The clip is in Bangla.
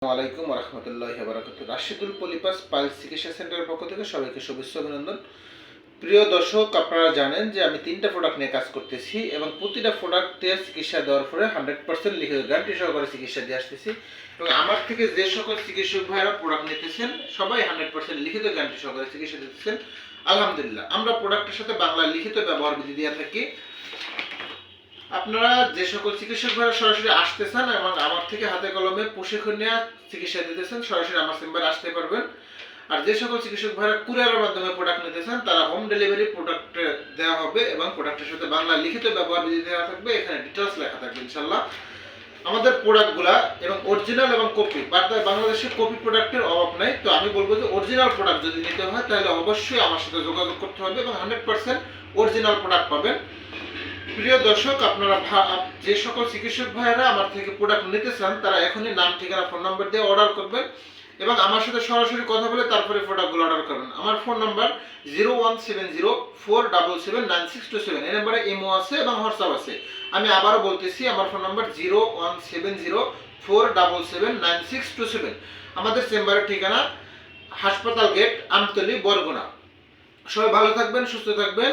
আসসালামাইকুম রহমতুল্লাহ বারাকাত রাশিদুল পলিপাস চিকিৎসা সেন্টারের পক্ষ থেকে সবাইকে শুভেচ্ছা অভিনন্দন। প্রিয় দর্শক, আপনারা জানেন যে আমি তিনটা প্রোডাক্ট নিয়ে কাজ করতেছি এবং প্রতিটা প্রোডাক্টে চিকিৎসা দেওয়ার পরে হান্ড্রেড পার্সেন্ট লিখিত গ্যারান্টি সহকারে চিকিৎসা দিয়ে আসতেছি এবং আমার থেকে যে সকল চিকিৎসক ভাইরা প্রোডাক্ট নিতেছেন, সবাই হান্ড্রেড পার্সেন্ট লিখিত গ্যারান্টি সহকারে চিকিৎসা দিতেছেন। আলহামদুলিল্লাহ, আমরা প্রোডাক্টের সাথে বাংলা লিখিত ব্যবহার বিধি দিয়ে থাকি। আপনারা যে সকল চিকিৎসক ভাইরা সরাসরি আসতেছেন এবং আমার থেকে হাতে কলমে প্রশিক্ষণ নেওয়া চিকিৎসা দিতেছেন, সরাসরি আমার চেম্বারে আসতে পারবেন। আর যে সকল চিকিৎসক ভাইরা কুরিয়ারের মাধ্যমে প্রোডাক্ট নিতেছেন, তারা হোম ডেলিভারি প্রোডাক্ট দেওয়া হবে এবং প্রোডাক্টের সাথে বাংলা লিখিত ব্যবহার বিধি দেওয়া থাকবে, এখানে ডিটেলস লেখা থাকবে ইনশাল্লাহ আমাদের প্রোডাক্টগুলা এবং অরিজিনাল এবং কপি বার্তায় বাংলাদেশে কপি প্রোডাক্টের অভাব নাই। তো আমি বলব যে অরিজিনাল প্রোডাক্ট যদি নিতে হয়, তাহলে অবশ্যই আমার সাথে যোগাযোগ করতে হবে এবং হান্ড্রেড পার্সেন্ট অরিজিনাল প্রোডাক্ট পাবেন। প্রিয় দর্শক, আপনারা যে সকল চিকিৎসক ভাইয়েরা আমার থেকে প্রোডাক্ট নিতে চান, তারা এখনই নাম, ঠিকানা ফোন নাম্বার দিয়ে অর্ডার করবেন এবং আমার সাথে সরাসরি কথা বলে তারপরে প্রোডাক্টগুলো অর্ডার করবেন। আমার phone number zero one seven zero four double seven nine six two seven এই নাম্বারে ইমো আছে এবং হোয়াটসঅ্যাপ আছে। আমি আবারও বলতেছি, আমার phone number zero one seven zero four double seven nine six two seven আমাদের চেম্বারের ঠিকানা হাসপাতাল গেট আমতলি, বরগুনা। সবাই ভালো থাকবেন, সুস্থ থাকবেন।